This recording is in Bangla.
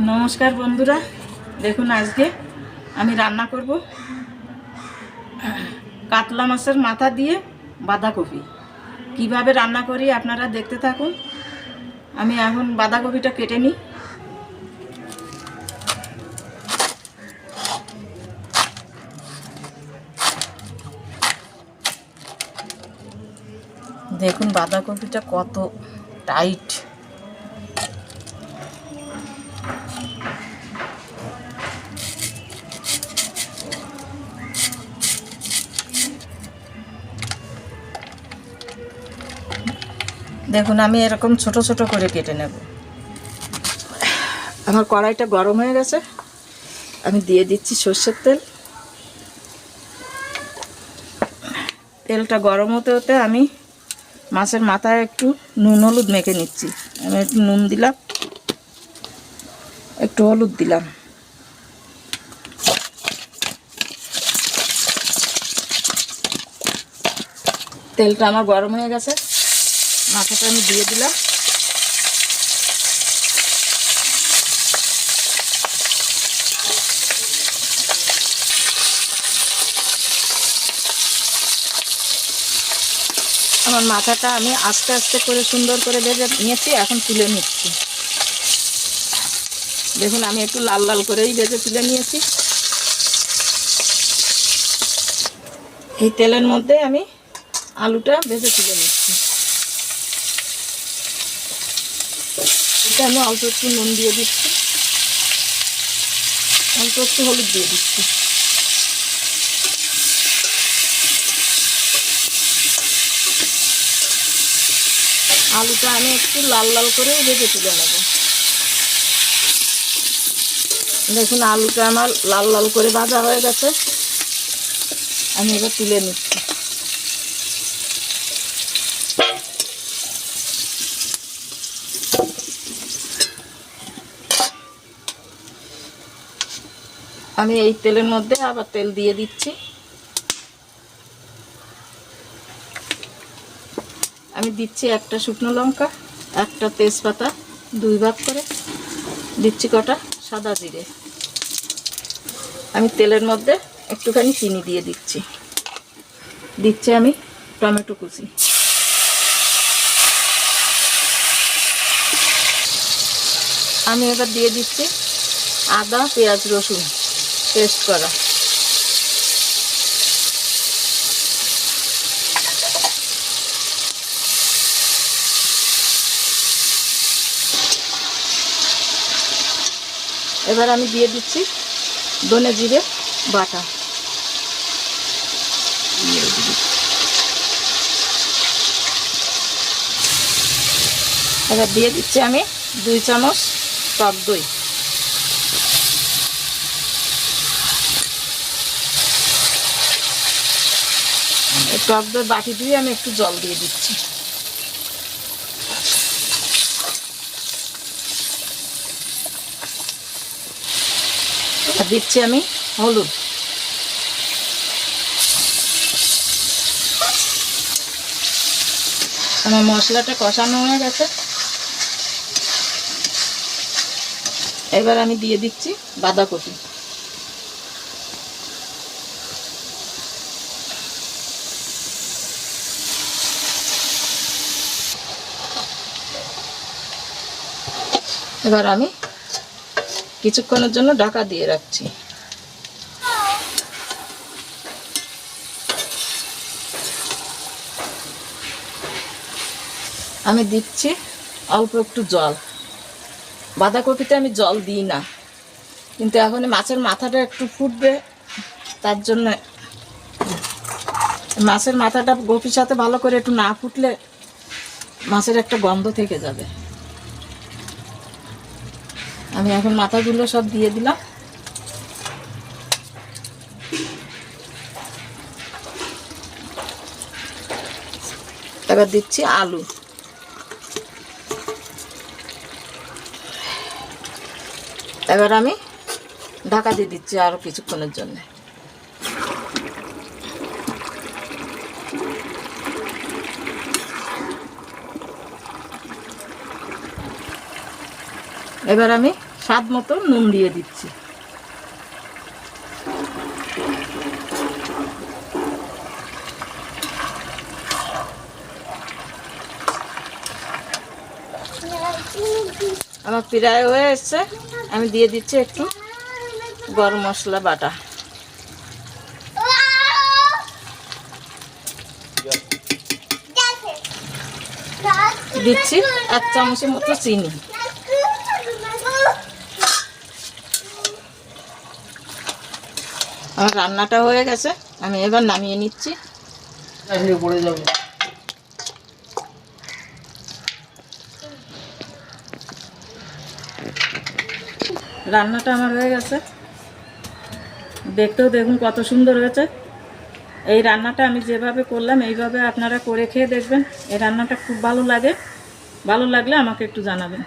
নমস্কার বন্ধুরা। দেখুন আজকে আমি রান্না করব কাতলা মাছের মাথা দিয়ে বাঁধাকপি। কীভাবে রান্না করি আপনারা দেখতে থাকুন। আমি এখন বাঁধাকপিটা কেটে নিই। দেখুন বাঁধাকপিটা কত টাইট। দেখুন, আমি এরকম ছোট ছোট করে কেটে নেব। আমার কড়াইটা গরম হয়ে গেছে। আমি দিয়ে দিচ্ছি সর্ষের তেল। তেলটা গরম হতে হতে আমি মাছের মাথায় একটু নুন হলুদ মেখে নিচ্ছি। আমি একটু নুন দিলাম, একটু হলুদ দিলাম। তেলটা আমার গরম হয়ে গেছে। মাথাটা আমি দিয়ে দিলাম। আমার মাথাটা আমি আস্তে আস্তে করে সুন্দর করে ভেজে নিয়েছি, এখন তুলে নিচ্ছি। দেখুন, আমি একটু লাল লাল করেই ভেজে তুলে নিয়েছি। এই তেলের মধ্যে আমি আলুটা ভেজে তুলে নিচ্ছি। এটা আমি অল্প একটু নুন দিয়ে দিচ্ছি। অল্প একটু হলুদ দিয়ে দিচ্ছি। আলুটা আমি একটু লাল লাল করে ভেজে তুলে নেব। দেখুন, আলুটা আমার লাল লাল করে ভাজা হয়ে গেছে। আমি এবার তুলে নিচ্ছি। আমি এই তেলের মধ্যে আবার তেল দিয়ে দিচ্ছি। আমি দিচ্ছি একটা শুকনো লঙ্কা, একটা তেজপাতা, দুই ভাগ করে। দিচ্ছি কটা? সাদা জিরে। আমি তেলের মধ্যে একটুখানি চিনি দিয়ে দিচ্ছি। দিচ্ছি আমি টমেটো কুচি। আমি এবার দিয়ে দিচ্ছি আদা, পেঁয়াজ, রসুন। পেস্ট করা। এবার আমি দিয়ে দিচ্ছি দনে জিরে বাটা। এবার দিয়ে দিচ্ছি আমি দুই চামচ টক দই। টক দই বাটি দিয়ে আমি একটু জল দিয়ে দিচ্ছি। দিচ্ছি আমি হলুদ। আমার মশলাটা কষানো হয়ে গেছে। এবার আমি দিয়ে দিচ্ছি বাঁধাকপি। এবার আমি কিছুক্ষণের জন্য ঢাকা দিয়ে রাখছি। আমি দিচ্ছি অল্প একটু জল। বাঁধাকপিতে আমি জল দিই না। কিন্তু এখন মাছের মাথাটা একটু ফুটবে, তার জন্য মাছের মাথাটা কপির সাথে ভালো করে একটু না ফুটলে মাছের একটা গন্ধ থেকে যাবে। আমি এখন মাথাগুলো সব দিয়ে দিলাম। এবার দিচ্ছি আলু। এবার আমি ঢাকা দিয়ে দিচ্ছি আরও কিছুক্ষণের জন্য। এবার আমি স্বাদ মতো নুন দিয়ে দিচ্ছি। আমার প্রায় হয়ে এসছে। আমি দিয়ে দিচ্ছি একটু গরম মশলা, বাটা। দিচ্ছি এক চামচের মতো চিনি। আমার রান্নাটা হয়ে গেছে, আমি এবার নামিয়ে নিচ্ছি। পড়ে রান্নাটা আমার হয়ে গেছে। দেখতেও দেখুন কত সুন্দর হয়েছে। এই রান্নাটা আমি যেভাবে করলাম, এইভাবে আপনারা করে খেয়ে দেখবেন। এই রান্নাটা খুব ভালো লাগে। ভালো লাগলে আমাকে একটু জানাবেন।